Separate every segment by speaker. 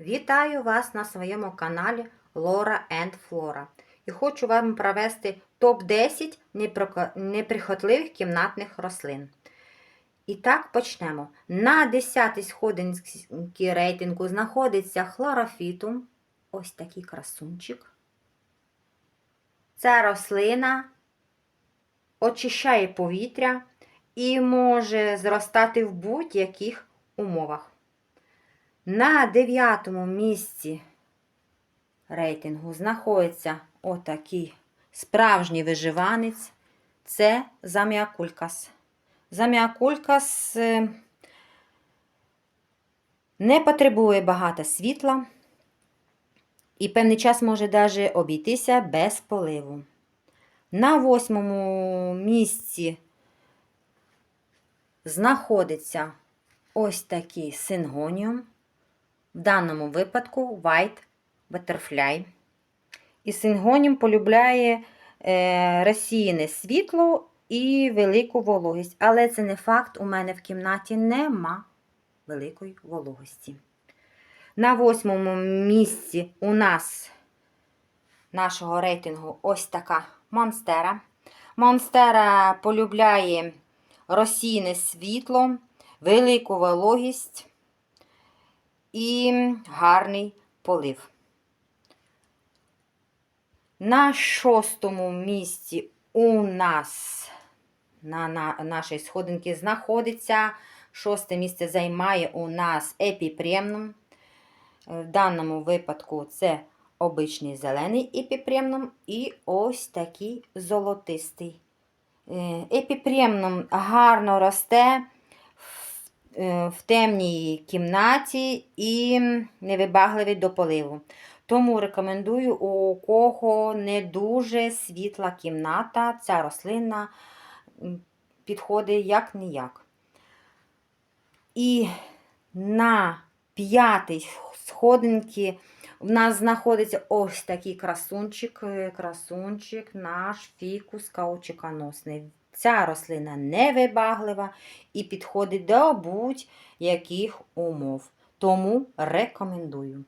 Speaker 1: Вітаю вас на своєму каналі Laura and Flora. І хочу вам провести топ-10 неприхотливих кімнатних рослин. І так почнемо. На 10-й сходинці рейтингу знаходиться хлорофітум. Ось такий красунчик. Ця рослина очищає повітря і може зростати в будь-яких умовах. На дев'ятому місці рейтингу знаходиться отакий справжній виживанець. Це заміакулькас. Заміакулькас е, не потребує багато світла і певний час може навіть обійтися без поливу. На восьмому місці знаходиться ось такий сингоніум. В даному випадку White Butterfly. І сингонім полюбляє е, розсіяне світло і велику вологість. Але це не факт, у мене в кімнаті нема великої вологості. На восьмому місці у нас нашого рейтингу ось така монстера. Монстера полюбляє розсіяне світло, велику вологість і гарний полив. На шостому місці у нас на, на нашій сходинці знаходиться. Шосте місце займає у нас епіпремнум. В даному випадку це обичний зелений епіпремнум і ось такий золотистий. Е, Епіпремнум гарно росте в- е, темній кімнаті і невибагливий до поливу. Тому рекомендую, у кого не дуже світла кімната, ця рослина підходить як ніяк. І на п'ятій сходинці в нас знаходиться ось такий красунчик, е, красунчик, наш фікус каучиконосний. Ця рослина невибаглива і підходить до будь-яких умов. Тому рекомендую.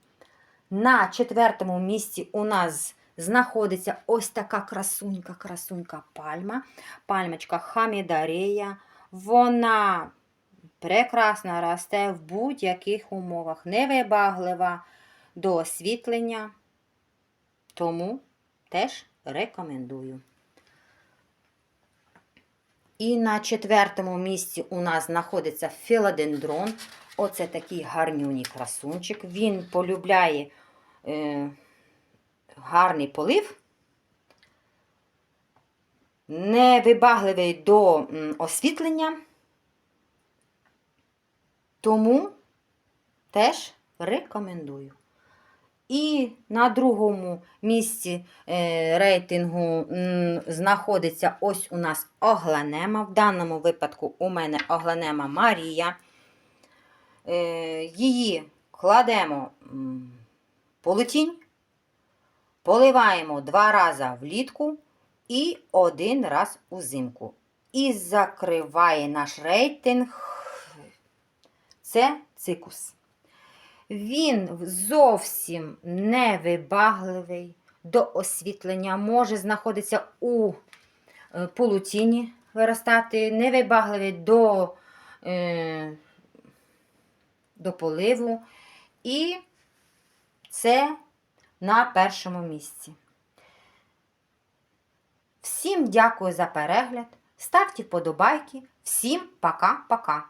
Speaker 1: На четвертому місці у нас знаходиться ось така красунька, красунька пальма. Пальмочка Хамідарея. Вона прекрасно росте в будь-яких умовах, невибаглива до освітлення. Тому теж рекомендую. І на четвертому місці у нас знаходиться філодендрон. Оце такий гарнюній красунчик. Він полюбляє е, гарний полив, невибагливий до м, освітлення. Тому теж рекомендую. І на другому місці е, рейтингу знаходиться ось у нас огланема. В даному випадку у мене огланема Марія. Е, її кладемо м, полутінь, поливаємо два рази влітку і один раз узимку. І закриває наш рейтинг. Це цикус. Він зовсім невибагливий до освітлення, може знаходитися у е, полутіні, виростати, невибагливий до, е, до поливу. І це на першому місці. Всім дякую за перегляд. Ставте вподобайки. Всім пока-пока.